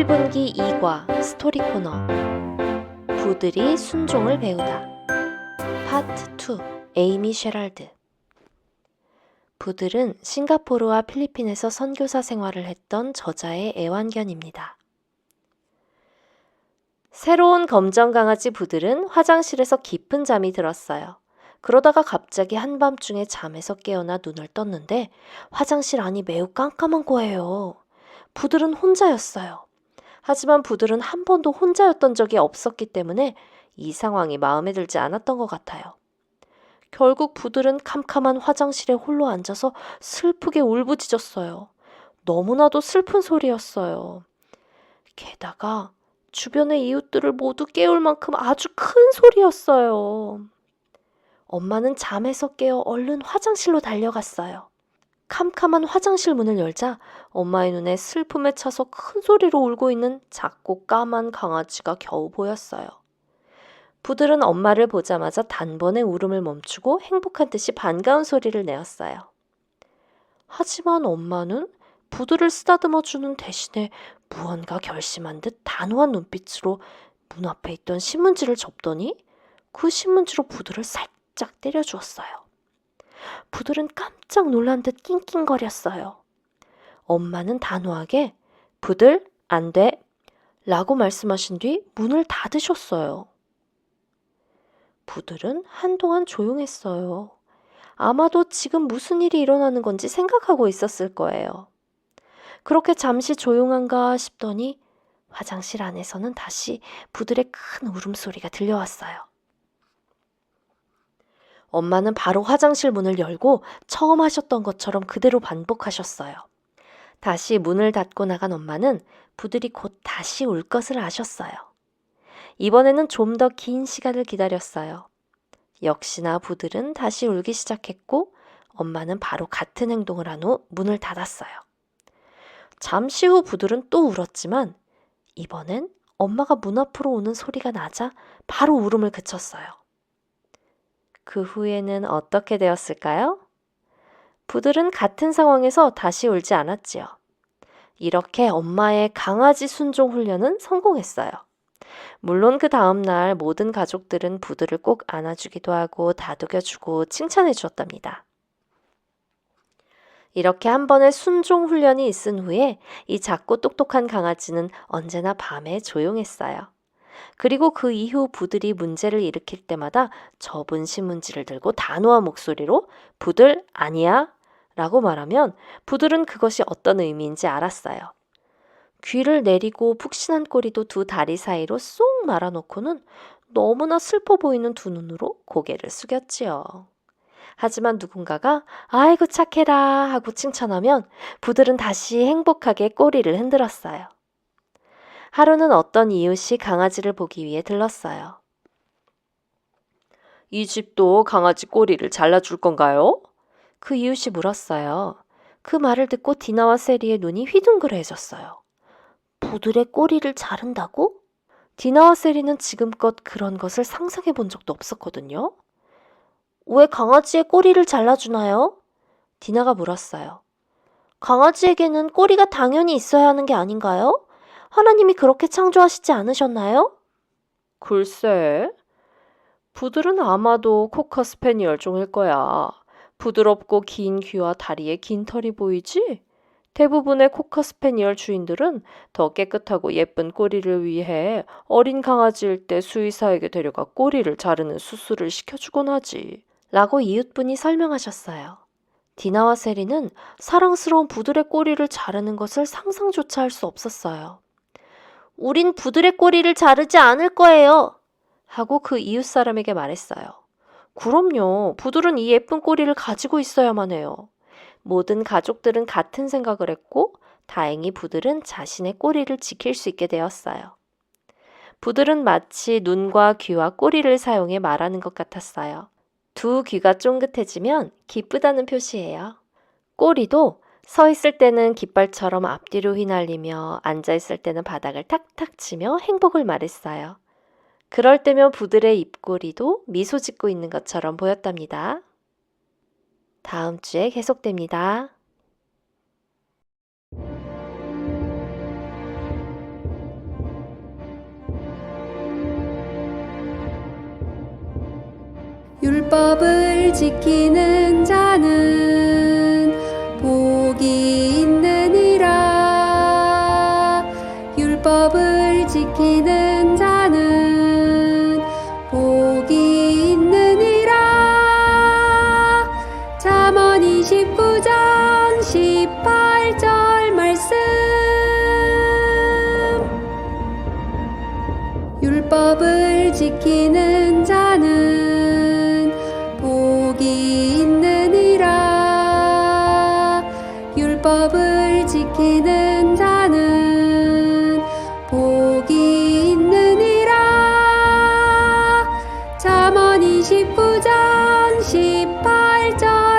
1분기 2과 스토리 코너 부들이 순종을 배우다 파트 2 에이미 쉐랄드 부들은 싱가포르와 필리핀에서 선교사 생활을 했던 저자의 애완견입니다. 새로운 검정 강아지 부들은 화장실에서 깊은 잠이 들었어요. 그러다가 갑자기 한밤중에 잠에서 깨어나 눈을 떴는데 화장실 안이 매우 깜깜한 거예요. 부들은 혼자였어요. 하지만 부들은 한 번도 혼자였던 적이 없었기 때문에 이 상황이 마음에 들지 않았던 것 같아요. 결국 부들은 캄캄한 화장실에 홀로 앉아서 슬프게 울부짖었어요. 너무나도 슬픈 소리였어요. 게다가 주변의 이웃들을 모두 깨울 만큼 아주 큰 소리였어요. 엄마는 잠에서 깨어 얼른 화장실로 달려갔어요. 캄캄한 화장실 문을 열자 엄마의 눈에 슬픔에 차서 큰 소리로 울고 있는 작고 까만 강아지가 겨우 보였어요. 부들은 엄마를 보자마자 단번에 울음을 멈추고 행복한 듯이 반가운 소리를 내었어요. 하지만 엄마는 부들을 쓰다듬어 주는 대신에 무언가 결심한 듯 단호한 눈빛으로 문 앞에 있던 신문지를 접더니 그 신문지로 부들을 살짝 때려 주었어요. 부들은 깜짝 놀란 듯 낑낑거렸어요. 엄마는 단호하게 부들 안 돼. 라고 말씀하신 뒤 문을 닫으셨어요. 부들은 한동안 조용했어요. 아마도 지금 무슨 일이 일어나는 건지 생각하고 있었을 거예요. 그렇게 잠시 조용한가 싶더니 화장실 안에서는 다시 부들의 큰 울음소리가 들려왔어요. 엄마는 바로 화장실 문을 열고 처음 하셨던 것처럼 그대로 반복하셨어요. 다시 문을 닫고 나간 엄마는 부들이 곧 다시 울 것을 아셨어요. 이번에는 좀 더 긴 시간을 기다렸어요. 역시나 부들은 다시 울기 시작했고 엄마는 바로 같은 행동을 한 후 문을 닫았어요. 잠시 후 부들은 또 울었지만 이번엔 엄마가 문 앞으로 오는 소리가 나자 바로 울음을 그쳤어요. 그 후에는 어떻게 되었을까요? 부들은 같은 상황에서 다시 울지 않았지요. 이렇게 엄마의 강아지 순종 훈련은 성공했어요. 물론 그 다음날 모든 가족들은 부들을 꼭 안아주기도 하고 다독여주고 칭찬해 주었답니다. 이렇게 한 번의 순종 훈련이 있은 후에 이 작고 똑똑한 강아지는 언제나 밤에 조용했어요. 그리고 그 이후 부들이 문제를 일으킬 때마다 접은 신문지를 들고 단호한 목소리로 부들 아니야 라고 말하면 부들은 그것이 어떤 의미인지 알았어요. 귀를 내리고 푹신한 꼬리도 두 다리 사이로 쏙 말아놓고는 너무나 슬퍼 보이는 두 눈으로 고개를 숙였지요. 하지만 누군가가 아이고 착해라 하고 칭찬하면 부들은 다시 행복하게 꼬리를 흔들었어요. 하루는 어떤 이웃이 강아지를 보기 위해 들렀어요. 이 집도 강아지 꼬리를 잘라줄 건가요? 그 이웃이 물었어요. 그 말을 듣고 디나와 세리의 눈이 휘둥그레해졌어요. 부들의 꼬리를 자른다고? 디나와 세리는 지금껏 그런 것을 상상해 본 적도 없었거든요. 왜 강아지의 꼬리를 잘라주나요? 디나가 물었어요. 강아지에게는 꼬리가 당연히 있어야 하는 게 아닌가요? 하나님이 그렇게 창조하시지 않으셨나요? 글쎄. 부들은 아마도 코카 스페니얼 종일 거야. 부드럽고 긴 귀와 다리에 긴 털이 보이지? 대부분의 코카 스페니얼 주인들은 더 깨끗하고 예쁜 꼬리를 위해 어린 강아지일 때 수의사에게 데려가 꼬리를 자르는 수술을 시켜주곤 하지. 라고 이웃분이 설명하셨어요. 디나와 세리는 사랑스러운 부들의 꼬리를 자르는 것을 상상조차 할 수 없었어요. 우린 부들의 꼬리를 자르지 않을 거예요. 하고 그 이웃 사람에게 말했어요. 그럼요. 부들은 이 예쁜 꼬리를 가지고 있어야만 해요. 모든 가족들은 같은 생각을 했고, 다행히 부들은 자신의 꼬리를 지킬 수 있게 되었어요. 부들은 마치 눈과 귀와 꼬리를 사용해 말하는 것 같았어요. 두 귀가 쫑긋해지면 기쁘다는 표시예요. 꼬리도 서 있을 때는 깃발처럼 앞뒤로 휘날리며 앉아 있을 때는 바닥을 탁탁 치며 행복을 말했어요. 그럴 때면 부들의 입꼬리도 미소 짓고 있는 것처럼 보였답니다. 다음 주에 계속됩니다. 율법을 지키는 자는 율법을 지키는 자는 복이 있느니라. 잠언 29장 18절 말씀. 율법을 지키는 29장 18절